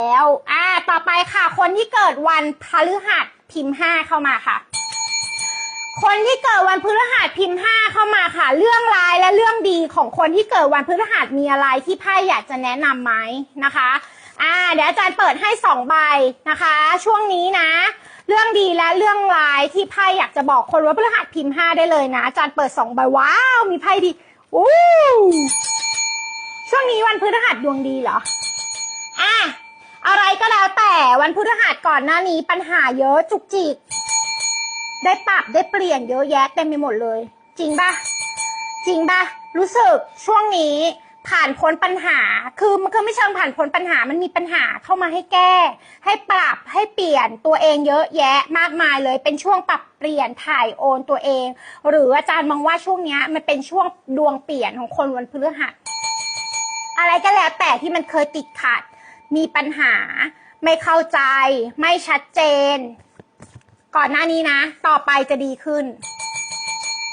แล้วอ่าต่อไปค่ะ คนที่เกิดวันพฤหัสพิมพ์ห้าเข้ามาค่ะ คนที่เกิดวันพฤหัสพิมพ์ห้าเข้ามาค่ะ เรื่องร้ายและเรื่องดีของคนที่เกิดวันพฤหัสมีอะไรที่ไพ่อยากจะแนะนำไหมนะคะอ่าเดี๋ยวอาจารย์เปิดให้สองใบนะคะ ช่วงนี้นะ เรื่องดีและเรื่องร้ายที่ไพ่อยากจะบอกคนว่าพฤหัสพิมพ์ห้าได้เลยนะอาจารย์เปิดสองใบว้าวมีไพ่ดีอู้ช่วงนี้วันพฤหัสดวงดีเหรอ อะไรก็แล้วแต่วันพฤหัสก่อนหน้านี้ปัญหาเยอะจุกจิก ได้ปรับได้เปลี่ยนเยอะแยะเต็มไปหมดเลย จริงปะจริงปะรู้สึกช่วงนี้ผ่านพ้นปัญหา คือมันก็ไม่เชิงผ่านพ้นปัญหา มันมีปัญหาเข้ามาให้แก้ ให้ปรับ ให้เปลี่ยนตัวเองเยอะแยะมากมายเลย เป็นช่วงปรับเปลี่ยนถ่ายโอนตัวเอง หรืออาจารย์มองว่าช่วงนี้มันเป็นช่วงดวงเปลี่ยนของคนวันพฤหัส อะไรก็แล้วแต่ที่มันเคยติดขัด มีปัญหา ไม่เข้าใจ ไม่ชัดเจน ก่อนหน้านี้นะ ต่อไปจะดีขึ้น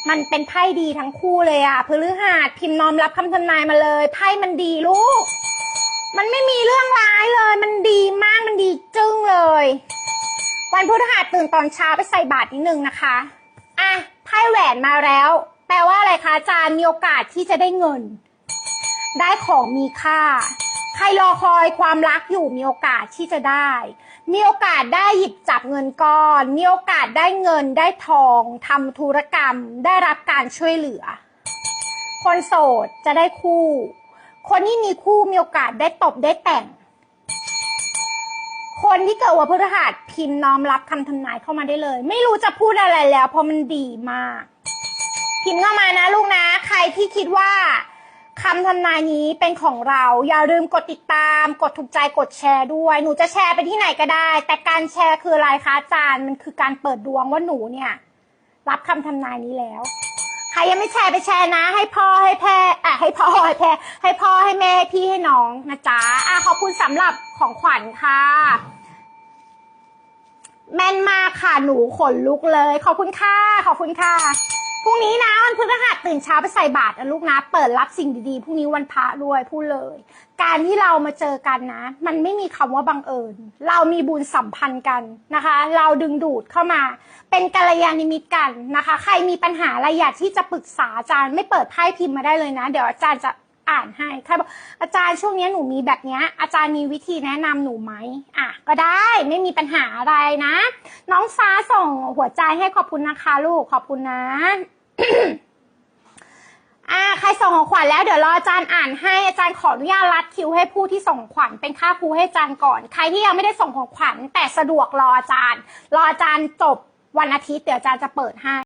มันเป็นไพ่ดีทั้งคู่เลยอะพฤหัสพิมพ์น้อมรับคำทำนายมาเลย ไพ่มันดีลูก มันไม่มีเรื่องร้ายเลย มันดีมากมันดีจึ้งเลย วันพฤหัสตื่นตอนเช้าไปใส่บาตรนิดนึงนะคะอะไพ่แหวนมาแล้ว แปลว่าอะไรคะอาจารย์มีโอกาสที่จะได้เงิน ได้ของมีค่า ใครรอคอยความรักอยู่มีโอกาสที่จะได้ มีโอกาสได้หยิบจับเงินก้อน มีโอกาสได้เงินได้ทองทำธุรกรรม ได้รับการช่วยเหลือ คนโสดจะได้คู่ คนที่มีคู่มีโอกาสได้ตบได้แต่ง คนที่เกิดวันพฤหัสพิมพ์น้อมรับคำทำนายเข้ามาได้เลย ไม่รู้จะพูดอะไรแล้ว เพราะมันดีมาก พิมพ์เข้ามานะลูกนะ ใครที่คิดว่า คำทำนายนี้เป็นของเรา อย่าลืมกดติดตาม กดถูกใจกดแชร์ด้วย หนูจะแชร์ไปที่ไหนก็ได้ แต่การแชร์คืออะไรคะอาจารย์มันคือการเปิดดวงว่าหนูเนี่ย รับคำทำนายนี้แล้วใครยังไม่แชร์ไปแชร์นะ ให้พ่อให้แพ่อะให้พ่อให้แพ่ให้พ่อให้แม่พี่ให้น้องนะจ๊ะอะขอบคุณสำหรับของขวัญค่ะแม่นมากค่ะหนูขนลุกเลย ขอบคุณค่ะ ขอบคุณค่ะ พรุ่งนี้นะวันพฤหัสตื่นเช้าไปใส่บาตรนะลูกนะ เปิดรับสิ่งดีๆพรุ่งนี้วันพระด้วยพูดเลย การที่เรามาเจอกันนะ มันไม่มีคำว่าบังเอิญ เรามีบุญสัมพันธ์กันนะคะ เราดึงดูดเข้ามา เป็นกัลยาณมิตรกันนะคะ ใครมีปัญหาอะไรอยากที่จะปรึกษาอาจารย์ไม่เปิดไพ่พิมพ์มาได้เลยนะ เดี๋ยวอาจารย์จะ อ่านให้ใครบอกอาจารย์ช่วงนี้หนูมีแบบเนี้ยอาจารย์มีวิธีแนะนำหนูไหมอะก็ได้ไม่มีปัญหาอะไรนะ น้องฟ้าส่งหัวใจให้ขอบคุณนะคะลูกขอบคุณนะอ่าใครส่งของขวัญแล้วเดี๋ยวรออาจารย์อ่านให้อาจารย์ขออนุญาตรัดคิวให้ผู้ที่ส่งขวัญเป็นค่าครูให้อาจารย์ก่อน ใครที่ยังไม่ได้ส่งของขวัญแต่สะดวกรออาจารย์ รออาจารย์จบวันอาทิตย์เดี๋ยวอาจารย์จะเปิดให้